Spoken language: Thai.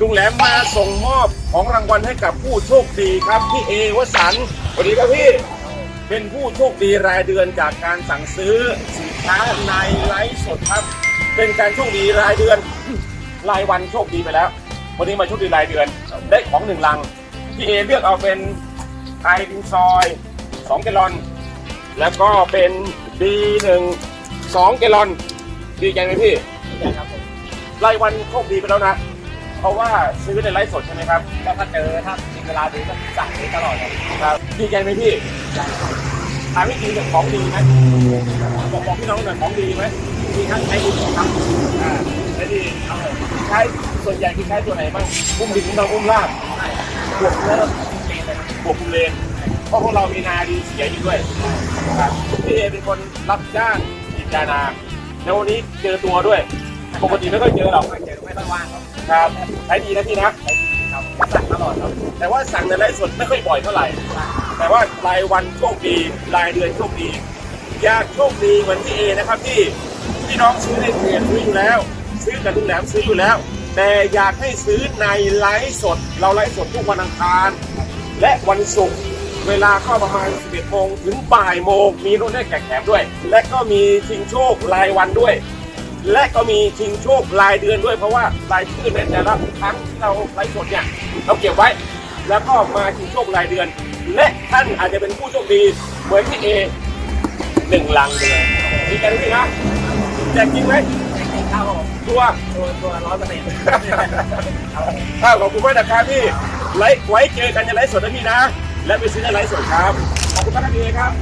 ลุงแหลมมาส่งมอบของรางวัลให้กับผู้โชคดีครับพี่เอวสันสวัสดีครับพี่เป็นผู้โชคดีรายเดือนจากการสั่งซื้อสินค้าในไลฟ์สดครับ เป็นการโชคดีรายเดือน รายวันโชคดีไปแล้ว วันนี้มาโชคดีรายเดือนได้ของหนึ่งลังพี่เอเลือกเอาเป็นไอดินซอย2แกลลอน แล้วก็เป็น B1 2แกลลอนดีใจไหมพี่ครับผมรายวันโชคดีไปแล้วนะ ราะว่าซื้อในไลฟ์สดใช่ไหมครับก็ถ้าเจอถ้ามีเวลาดูก็สั่งซื้ตลอดครับครับดีใจไหมพี่ถามพี่ดีกับของดีไหมบอกบอกพี่น้องหน่อยของดีไหมมีทั้งใช้ดีครับอ่าใช้ดีเอาเลยใช้ส่วนใหญ่คือใช้ตัวไหนบ้างอุ้มดินอุ้มน้ำอุ้มลาบบวกเริ่มเปลี่ยนเลยบวกคุมเลนเพราะพวกเรามีนาดีเสียอยู่ด้วยครับพี่เอเป็นคนรับจ้างฉีดยานาแล้ววันนี้เจอตัวด้วย ปกติไม่ค่อยเจอหรอกไม่เจอไม่ค่อยว่างครับครับใช้ดีนะพี่นะใช้ดีครับสั่งตลอดครับแต่ว่าสั่งในไลฟ์สดไม่ค่อยบ่อยเท่าไหร่ แต่ว่ารายวันโชคดีรายเดือนโชคดีอยากโชคดีเหมือนพี่เอนะครับพี่พี่น้องซื้อในเพจซื้ออยู่แล้ว ซื้อกับลุงแหลมซื้ออยู่แล้ว แต่อยากให้ซื้อในไลฟ์สด เราไลฟ์สดทุกวันอังคาร และวันศุกร์เวลาเข้าประมาณ 11โมงถึงบ่ายโมงมีรุ่นได้แจกแถมด้วย และก็มีชิงโชครายวันด้วย และก็มีชิงโชครายเดือนด้วยเพราะว่ารายชื่อในแต่ละครั้งที่เราไลฟ์สดเนี่ยเราเก็บไว้ แล้วก็มาชิงโชครายเดือน และท่านอาจจะเป็นผู้โชคดีเหมือนพี่เอหนึ่งลังไปเลยดีกันพี่นะแจกจริงไหมใช้ดีครับผมตัวตัวตัวร้อยเปอร์เซ็นต์ข้าวขอบคุณมากนะครับพี่ไลฟ์ไว้เจอกันในไลฟ์สดนะพี่นะ และไปซื้อในไลฟ์สดครับขอบคุณมากครับพี่เอครับ